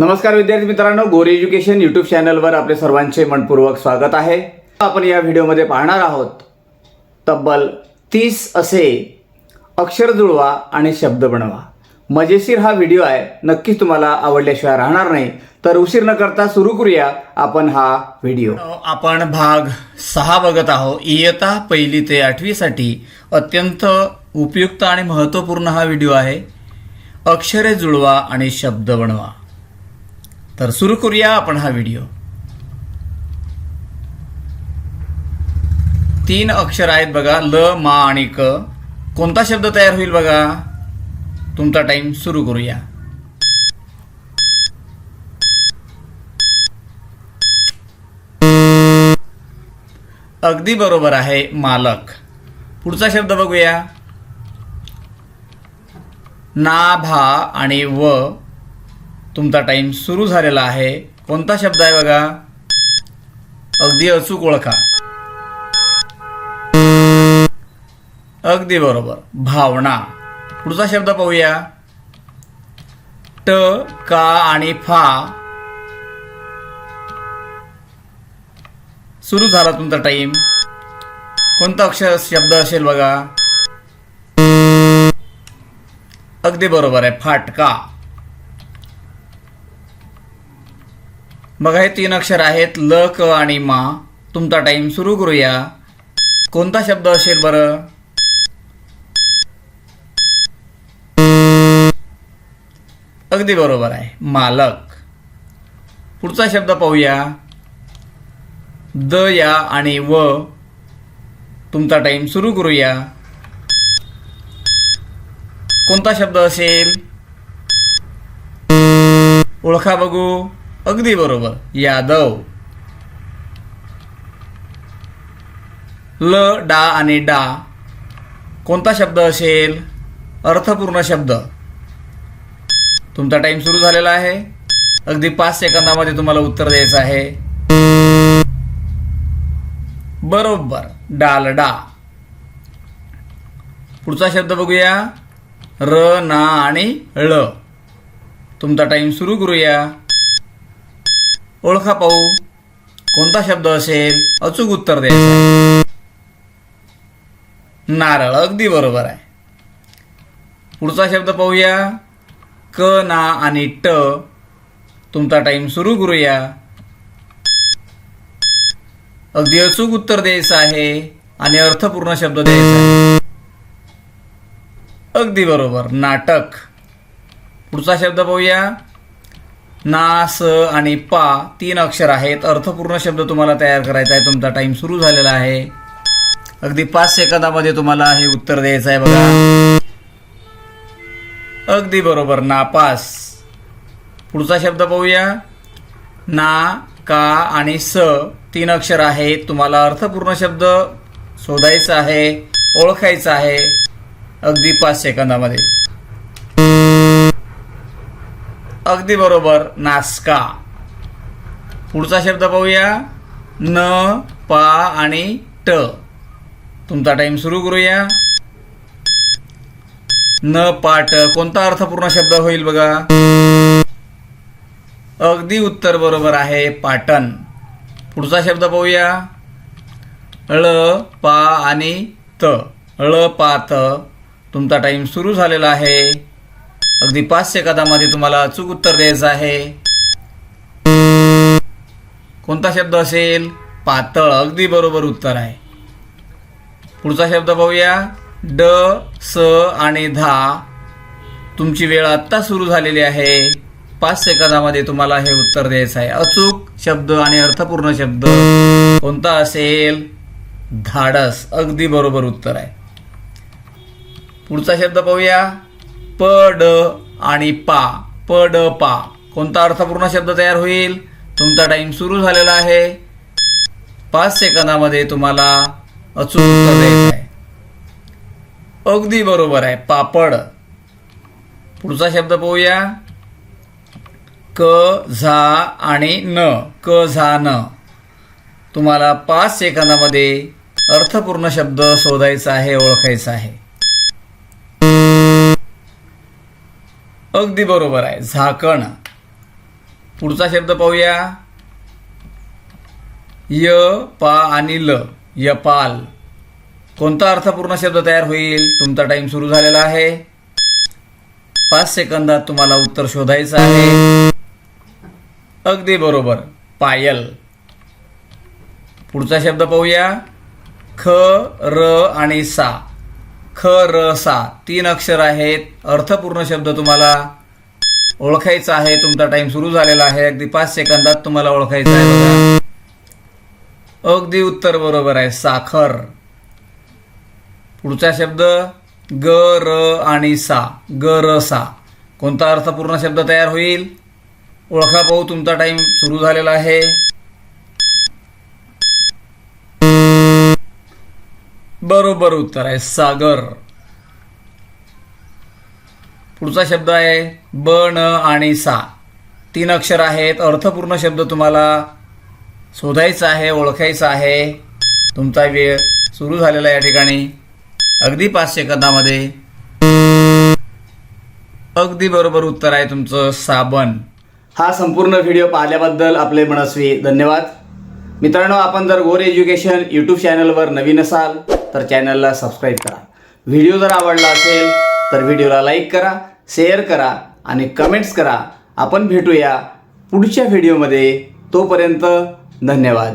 नमस्कार विद्यार्थी मित्रांनो गोरी एज्युकेशन यूट्यूब चॅनलवर आपले सर्वांचे मनपूर्वक स्वागत आहे. आपण या व्हिडिओमध्ये पाहणार आहोत तब्बल तीस असे अक्षर जुळवा आणि शब्द बनवा. मजेशीर हा व्हिडिओ आहे नक्कीच तुम्हाला आवडल्याशिवाय राहणार नाही. तर उशीर न करता सुरू करूया आपण हा व्हिडिओ. आपण भाग सहा बघत आहोत. इयता पहिली ते आठवीसाठी अत्यंत उपयुक्त आणि महत्त्वपूर्ण हा व्हिडिओ आहे. अक्षरे जुळवा आणि शब्द बनवा. तर सुरू करूया आपण हा व्हिडिओ. तीन अक्षर आहेत बघा ल मा आणि क. कोणता शब्द तयार होईल बघा? तुमचा टाइम सुरू करूया. अगदी बरोबर आहे मालक. पुढचा शब्द बघूया. ना भा आणि व. तुमचा टाईम सुरू झालेला आहे. कोणता शब्द आहे बघा? अगदी अचूक ओळखा. अगदी बरोबर. भावना. पुढचा शब्द पाहूया. ट का आणि फा. सुरू झाला तुमचा टाइम कोणता अक्षर शब्द असेल बघा? अगदी बरोबर आहे. फाटका. बघा हे तीन अक्षर आहेत ल क आणि मा. तुमचा टाइम सुरू करूया. कोणता शब्द असेल बरं? अगदी बरोबर आहे. मालक. पुढचा शब्द पाहूया. द या आणि व. तुमचा टाइम सुरू करूया. कोणता शब्द असेल? ओळखा बघू. अगदी बरोबर. यादव. ल डा आणि डा. कोणता शब्द असेल? अर्थपूर्ण शब्द. तुमचा टाइम सुरू झालेला आहे. अगदी पाच सेकंदामध्ये तुम्हाला उत्तर द्यायचं आहे. बरोबर. डालडा पुढचा शब्द बघूया. र ना आणि ळ तुमचा टाइम सुरू करूया. ओळखा पाहू. कोणता शब्द असेल? अचूक उत्तर द्यायचं. नारळ अगदी बरोबर आहे. पुढचा शब्द पाहूया. क ना आणि ट. तुमचा टाइम सुरू करूया. अगदी अचूक उत्तर द्यायचं आहे आणि अर्थपूर्ण शब्द द्यायचा आहे. अगदी बरोबर. नाटक. पुढचा शब्द पाहूया. ना स आणि पा तीन अक्षर आहेत. अर्थपूर्ण शब्द तुम्हाला तयार करायचा आहे. तुमचा टाइम सुरू झालेला आहे. अगदी पाच सेकंदामध्ये तुम्हाला हे उत्तर द्यायचं आहे बघा. अगदी बरोबर. नापास पुढचा शब्द पाहूया. ना का आणि स तीन अक्षर आहेत. तुम्हाला अर्थपूर्ण शब्द शोधायचा आहे. ओळखायचा आहे. अगदी पाच सेकंदामध्ये. अगदी बरोबर. नास्का. पुढचा शब्द पाहूया. न पा आणि ट. तुमचा टाईम सुरू करूया. न पाट कोणता अर्थपूर्ण शब्द होईल बघा? अगदी उत्तर बरोबर आहे पाटण. पुढचा शब्द पाहूया. ळ पा आणि त. ळ पात तुमचा टाईम सुरू झालेला आहे. अगदी पाच सेकंदामध्ये तुम्हाला अचूक उत्तर द्यायचं आहे. कोणता शब्द असेल? पातळ. अगदी बरोबर उत्तर आहे. पुढचा शब्द पाहूया. ड स आणि धा. तुमची वेळ आत्ता सुरू झालेली आहे. पाच सेकंदामध्ये तुम्हाला हे उत्तर द्यायचं आहे. अचूक शब्द आणि अर्थपूर्ण शब्द. कोणता असेल? धाडस. अगदी बरोबर उत्तर आहे. पुढचा शब्द पाहूया. प ड आणि पा. प ड पा. कोणता अर्थपूर्ण शब्द तयार होईल? तुमचा टाइम सुरू झालेला आहे. पाच सेकंदामध्ये तुम्हाला अचूक उत्तर द्यायचं आहे. अगदी बरोबर आहे. पापड. पुढचा शब्द पाहूया. क झा आणि न. क झा न. तुम्हाला पाच सेकंदामध्ये अर्थपूर्ण शब्द शोधायचा आहे ओळखायचा आहे. अगदी बरोबर आहे. झाकण. पुढचा शब्द पाहूया. य पा आणि ल. यपाल. कोणता अर्थपूर्ण शब्द तयार होईल? तुमचा टाइम सुरू झालेला आहे. पाच सेकंदात तुम्हाला उत्तर शोधायचं आहे. अगदी बरोबर. पायल. पुढचा शब्द पाहूया. ख र आणि सा. ख र सा. तीन अक्षर आहेत. अर्थपूर्ण शब्द तुम्हाला ओळखायचा आहे. तुमचा टाइम सुरू झालेला आहे. अगदी पाच सेकंदात तुम्हाला ओळखायचा आहे बघा. अगदी उत्तर बरोबर आहे. साखर. पुढचा शब्द ग र आणि सा. ग र सा. कोणता अर्थपूर्ण शब्द तयार होईल? ओळखा पाहू तुमचा टाइम सुरू झालेला आहे. बरोबर उत्तर आहे सागर. पुढचा शब्द आहे ब न आणि सा. तीन अक्षर आहेत अर्थपूर्ण शब्द तुम्हाला शोधायचा आहे ओळखायचा आहे. तुमचा वेळ सुरू झालेला या ठिकाणी. अगदी पाच सेकंदामध्ये. अगदी बरोबर उत्तर आहे तुमचं साबण. हा संपूर्ण व्हिडिओ पाहिल्याबद्दल आपले मनस्वी धन्यवाद. मित्रांनो आपण जर गोर एज्युकेशन यूट्यूब चॅनलवर नवीन असाल तर चॅनलला सबस्क्राईब करा. व्हिडिओ जर आवडला असेल तर व्हिडिओला लाईक करा शेअर करा आणि कमेंट्स करा. आपण भेटूया पुढच्या व्हिडिओमध्ये तोपर्यंत धन्यवाद.